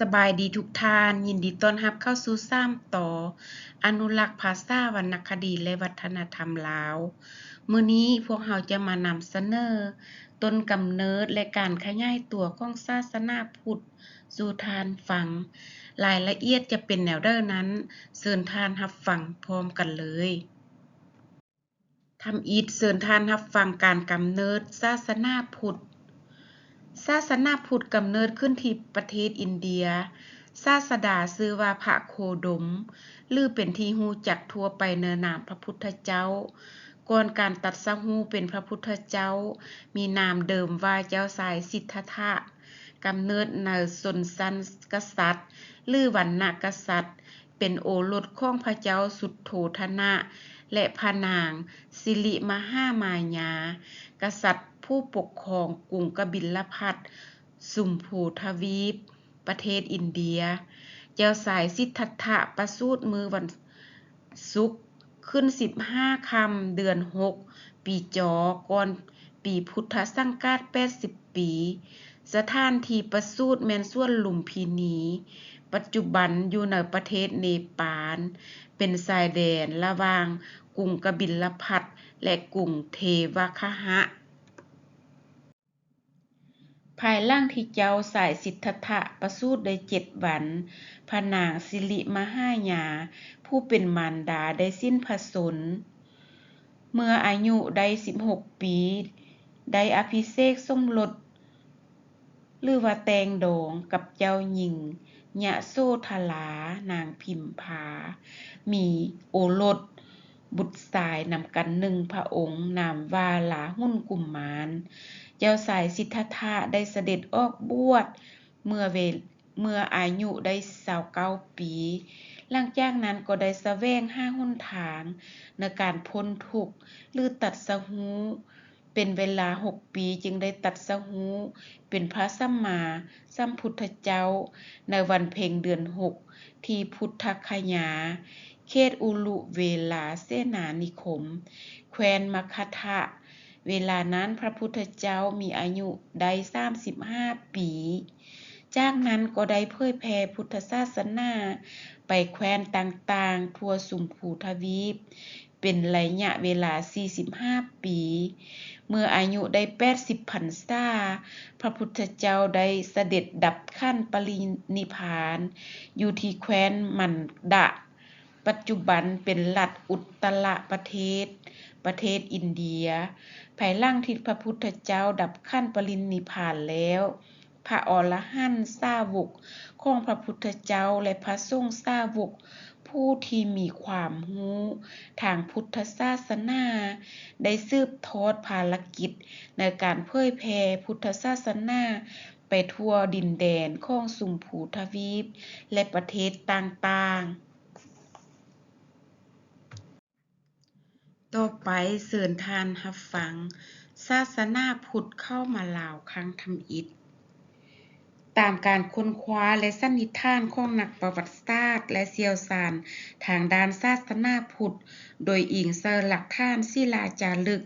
สบายดีทุกท่าน ยินดีต้อนรับเข้าสู่ซ้ำต่อ อนุรักษ์ภาษาวรรณคดีและวัฒนธรรมลาว มื้อนี้พวกเราจะมานำเสนอ ต้นกำเนิดและการขยายตัวของศาสนาพุทธสู่ทานฟัง รายละเอียดจะเป็นแนวเด้อนั้นเชิญทานรับฟังพร้อมกันเลยทำอีทเชิญทานรับฟังการกำเนิดศาสนาพุทธ ศาสนาพุทธกำเนิดขึ้นที่ประเทศอินเดีย ศาสดาชื่อว่าพระโคดม หรือเป็นที่ฮู้จักทั่วไปในนามพระพุทธเจ้า ก่อนการตัดสรู้เป็นพระพุทธเจ้า มีนามเดิมว่าเจ้าสายสิทธัตถะกำเนิดในชนชั้นกษัตริย์ หรือวรรณกษัตริย์ เป็นโอรสของพระเจ้าสุทโธทนะ และพระนาง สิริมหามายา กษัตริย์ ผู้ปกครองกรุงกบิลพัสสุมพูทวีป ประเทศอินเดีย เจ้าสายสิทธัตถะประสูติมือวันศุกร์ขึ้น 15 คำ เดือน 6 ปีจอก่อนปีพุทธศังกราช80 ปี สถานที่ประสูติแมนส่วนลุมพินี ปัจจุบันอยู่ในประเทศเนปาล เป็นชายแดนระหว่างกรุงกบิลพัสและกรุงเทวคหะ ภายหลังที่เจ้าสายสิทธัตถะประสูติได้เจ็ดวันพนางสิริมหายา ผู้เป็นมารดาได้สิ้นพระชนเมื่ออายุได้16ปี ได้อภิเษกสมรสหรือว่าแต่งดองกับเจ้าหญิงยะโสธรานางพิมพา มีโอรสบุตรชายนำกันหนึ่งพระองค์ นามว่าลาหุ่นกุมมาร เจ้าสายสิทธัตถะได้เสด็จออกบวชเมื่อเวเมื่ออายุได้29ปี หลังจากนั้นก็ได้สแสวงห้าหนทางในการพ้นทุกข์หรือตัดสรู้เป็นเวลา6ปีจึงได้ตัดสรู้เป็นพระสัมมาสัมพุทธเจ้า ในวันเพ็ญเดือน6ที่พุทธคยา เขตอุรุเวลาเสนานิคม แคว้นมคธะ เวลานั้นพระพุทธเจ้ามีอายุได้35ปี จากนั้นก็ได้เผยแผ่พุทธศาสนาไปแคว้นต่างๆ ทั่วสุมพูทวีป เป็นระยะเวลา 45 ปี เมื่ออายุได้ 80พรรษา พระพุทธเจ้าได้เสด็จดับขั้นปรินิพาน อยู่ที่แคว้นมันดะ ปัจจุบันเป็นรัฐอุตรประเทศ ประเทศอินเดีย ภายหลังที่พระพุทธเจ้าดับขั้นปรินิพานแล้ว พระอรหันต์สาวกของพระพุทธเจ้าและพระสงฆ์สาวก ผู้ที่มีความรู้ ทางพุทธศาสนา ได้สืบทอดภารกิจ ในการเผยแผ่พุทธศาสนาไปทั่วดินแดนของสุมพูทวีป และประเทศต่างๆ ต่อไปเชิญทานรับฟัง ศาสนาพุทธเข้ามาลาวครั้งทำอิฐตามการค้นคว้าและสันนิษฐานของนักประวัติศาสตร์ และเชี่ยวชาญทางด้านศาสนาพุทธ โดยอิงเซิหลักฐานศิลาจารึก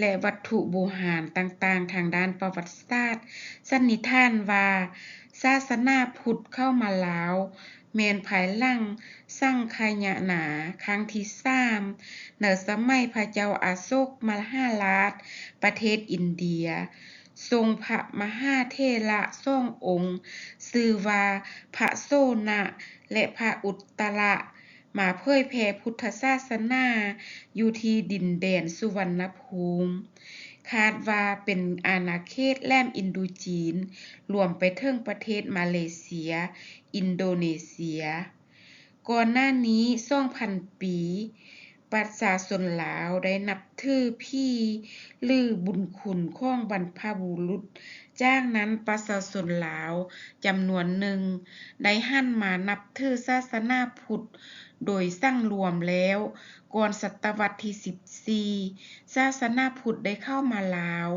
และวัตถุโบราณต่างๆ ทางด้านประวัติศาสตร์สันนิษฐานว่า ศาสนาพุทธเข้ามาลาวแม่นภายหลังสังฆายนาครั้งที่3ในสมัยพระเจ้าอาโศกมหาราชประเทศอินเดีย ทรงพระมหาเถระสององค์ชื่อว่าพระโสนะและพระอุตตระมาเผยแผ่พุทธศาสนาอยู่ที่ดินแดนสุวรรณภูมิ คาดว่าเป็นอาณาเขตแหลมอินโดจีน รวมไปถึงประเทศมาเลเซีย อินโดนีเซีย ก่อนหน้านี้2,000 ปี ประสาชนลาวได้นับถือพี่ลือบุญคุณข้องบรรพบุรุษจ้างนั้นประสาชนลาวจำนวนหนึ่ง ได้หั่นมานับถือศาสนาพุทธ โดยสร้างรวมแล้ว ก่อนศตวรรษที่ 14 ศาสนาพุทธได้เข้ามาลาว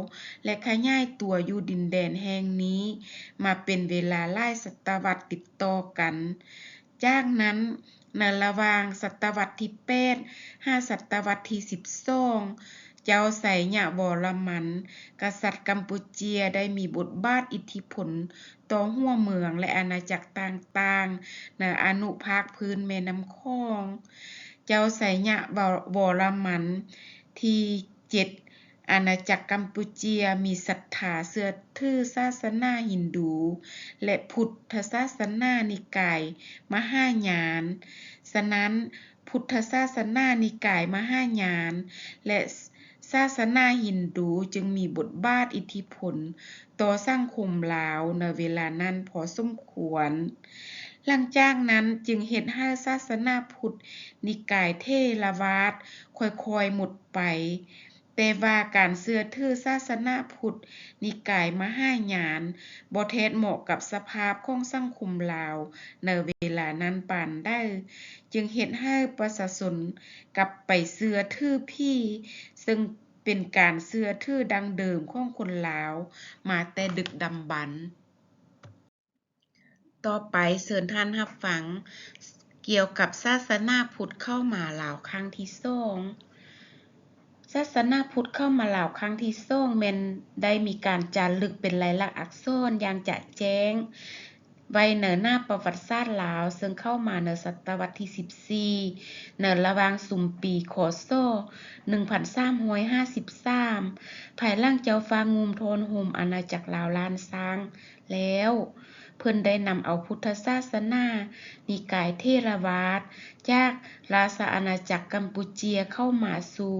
และขยายตัวอยู่ดินแดนแห่งนี้ มาเป็นเวลาหลายศตวรรษติดต่อกัน จากนั้นในระวางศตวรรษที่แปดห้าศตวรรษที่สิบสองเจ้าไสยาบอรมัน กษัตริย์กัมพูเชียได้มีบทบาทอิทธิพลต่อหัวเมืองและอาณาจักรต่างๆในอนุภาคพื้นแม่น้ำคอง เจ้าไสยาบอรมันที่เจ็ด อาณาจักรกัมพูชีมีศรัทธาเสื้อทื่อศาสนาฮินดู และพุทธศาสนานิกายมหายาน ฉะนั้นพุทธศาสนานิกายมหายาน และศาสนาฮินดูจึงมีบทบาทอิทธิพล ต่อสร้างคมลาวในเวลานั้นพอสมควร หลังจากนั้นจึงเห็นให้ศาสนาพุทธนิกายเทรวาดค่อยๆหมดไป แต่ว่าการเสื้อถือศาสนาพุทธนิกายมหายานบอเทศเหมาะกับสภาพของสังคมลาว ในเวลานั้นปานได้ จึงเห็นให้ประชาชนกลับไปเสื้อถือพี่ ซึ่งเป็นการเสื้อถือดังเดิมของคนลาว มาแต่ดึกดำบรรต่อไปเชิญท่านรับฟัง เกี่ยวกับศาสนาพุทธเข้ามาลาวครั้งที่สอง ศาสนาพุทธเข้ามาเหล่าครั้งที่โซ่งแมนได้มีการจารึกเป็นลายลักษณ์อักษรอย่างจะแจ้ง ไว้เหนือหน้าประวัติศาสตร์ลาว ซึ่งเข้ามาเหนือศตวรรษที่ 14เหนือระวางสุมปีคอโซ1353ภายล่างเจ้าฟางุมโทนโฮมอาณาจักรลาวล้านซัางแล้ว เพิ่นได้นำเอาพุทธศาสนา นิกายเทรวาดจากราชาอาณาจักรกัมพูเชียเข้ามาสู่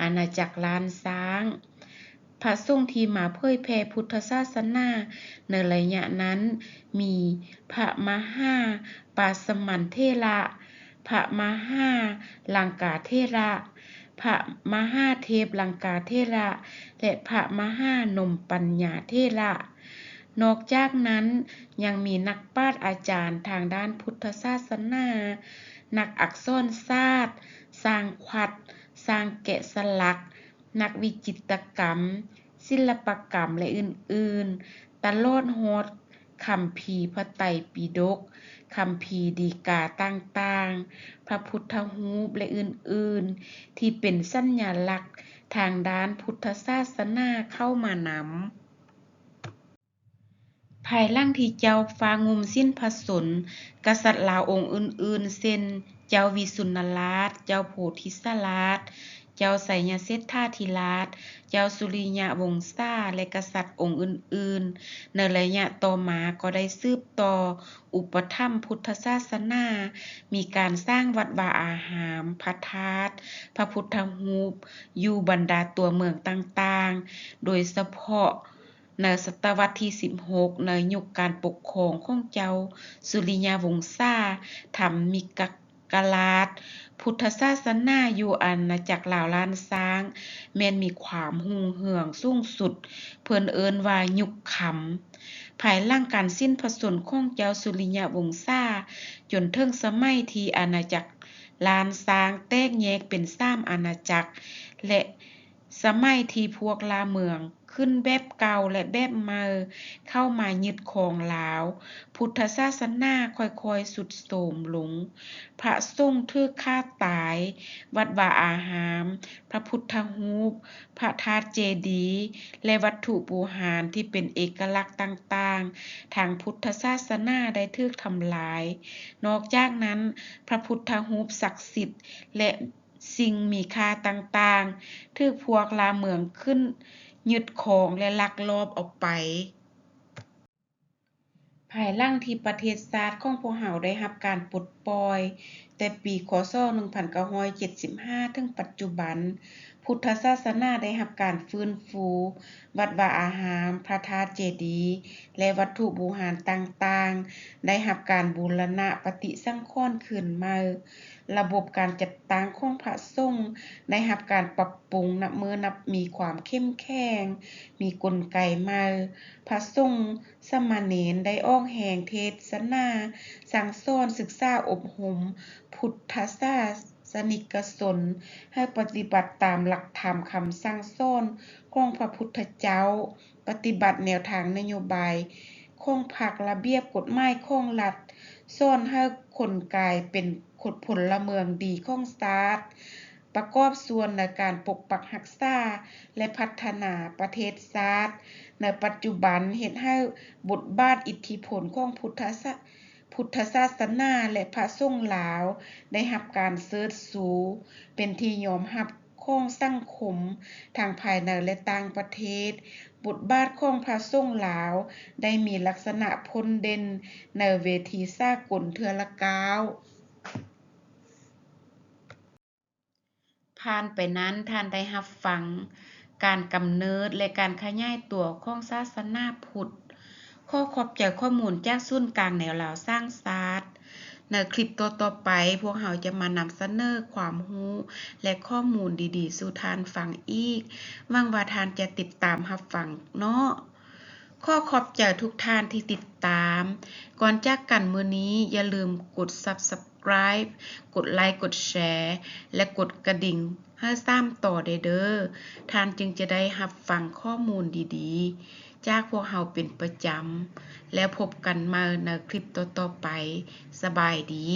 อาณาจักรลานซ้างพระสงฆ์ที่มาเผยแผ่พุทธศาสนาในระยะนั้น มีพระมหาปาสมันเทระ พระมหาลังกาเทระ พระมหาเทพลังกาเทระ และพระมหานมปัญญาเทระ นอกจากนั้นยังมีนักปราชญ์อาจารย์ทางด้านพุทธศาสนา นักอักษรศาสตร์ สร้างขวัด สร้างแกะสลัก นักวิจิตรกรรม ศิลปกรรมและอื่นๆ ตลอดโฮดคำพีพระไตรปิฎกคำพีดีกาต่างๆ พระพุทธหูและอื่นๆ ที่เป็นสัญญลักษณ์ทางด้านพุทธศาสนาเข้ามานำ ภายล่งที่เจ้าฟางุมสิ้นผสน กษัตริย์ลาวองค์อื่นๆ เช่น เจ้าวิสุนราช เจ้าโพธิสลาช เจ้าไสยเซธาธิราช เจ้าสุริยะวงศ์ซาและกษัตริย์องค์อื่นๆ ในระยะต่อมาก็ได้ซืบต่อ อุปธรรมพุทธศาสนา มีการสร้างวัดวาอาหาม พระธาตุ พระพุทธหูป อยู่บรรดาตัวเมืองต่างๆ โดยเฉพาะ ในศตวรรษที่ 16 ในยุคการปกครองของเจ้า สุริยาวงศ์ซาทำมิกักกลาดพุทธศาสนาอยู่อาณาจักรลาวล้านซ้าง แม่นมีความหุ่งเหืองสูงสุด เพิ่นเอิ้นว่ายุคขำภายร่างการสิ้นพระนของเจ้าสุริยาวงศ์ซาจนเทิงสมัยที่อาณาจักรลานซ้างแตกแยกเป็นสามอาณาจักร และสมัยที่พวกลาเมือง ขึ้นแบบเก่าและแบบเหม่เข้ามายึดของลาว พุทธศาสนาค่อยๆสุดโสมหลง พระสงฆ์ถือฆ่าตาย วัดวาอาหาม พระพุทธหูป พระธาตุเจดีและวัตถุปูหารที่เป็นเอกลักษณ์ต่างๆ ทางพุทธศาสนาได้ถูกทำลาย นอกจากนั้น พระพุทธหูปศักดิ์สิทธิ์และสิ่งมีค่าต่างๆ ที่พวกลาเมืองขึ้น ยึดของและลักลอบออกไป ภายหลังที่ประเทศสาสตร์ของพวกเราได้รับการปลดปล่อย แต่ปีคศ1975 ถึงปัจจุบัน พุทธศาสนาได้รับการฟื้นฟู วัดวาอาหาม พระธาตุเจดีย์และวัตถุบูหารต่างๆ ได้รับการบูรณะปฏิสังขรณ์ขึ้นมา ระบบการจัดตั้งของพระสงฆ์ได้รับการปรับปรุงนับมือนับมีความเข้มแข็ง มีกลไกมา พระสงฆ์สมณเณรได้อ้องแห่งเทศนา สั่งสอนศึกษาอบรมพุทธศาสนา สนิกสน ให้ปฏิบัติตามหลักธรรมคำสร้างซ้อนคงพระพุทธเจ้า ปฏิบัติแนวทางนโยบายคงผักระเบียบกฎหมายคงหลัดซ้อนให้คนกายเป็นขดผลละเมืองดีคงสตาร์ทประกอบส่วนในการปกปักหักษาและพัฒนาประเทศชาติในปัจจุบันเห็นให้บทบาทอิทธิพลของพุทธศาสนา พุทธศาสนาและพระสงฆ์ลาว ได้รับการเสิร์ชสู เป็นที่ยอมรับของสังคมทางภายในและต่างประเทศบุตรบาทของพระสงฆ์ลาว ได้มีลักษณะพ้นเด่นในเวทีสากลเทือละกาวผ่านไปนั้นท่านได้หับฟัง การกำเนิดและการขยายตัวของศาสนาพุทธ ข้อขอบใจข้อมูลจากศูนย์กลางแนวเราสร้างซาร์ในคลิปตัวต่อไป พวกเราจะมานำเสนอความรู้ และข้อมูลดีๆ สู่ทานฟังอีกว่างว่าทานจะติดตามรับฟังเนาะข้อขอบใจทุกท่านที่ติดตาม ก่อนจากกันมือนี้อย่าลืมกด subscribe กดไลค์กดแชร์ และกดกระดิ่งให้ซ้ำต่อเด้อท่านจึงจะได้หับฟังข้อมูลดีๆ จากพวกเราเป็นประจำ แล้วพบกันมาในคลิปต่อๆไป สบายดี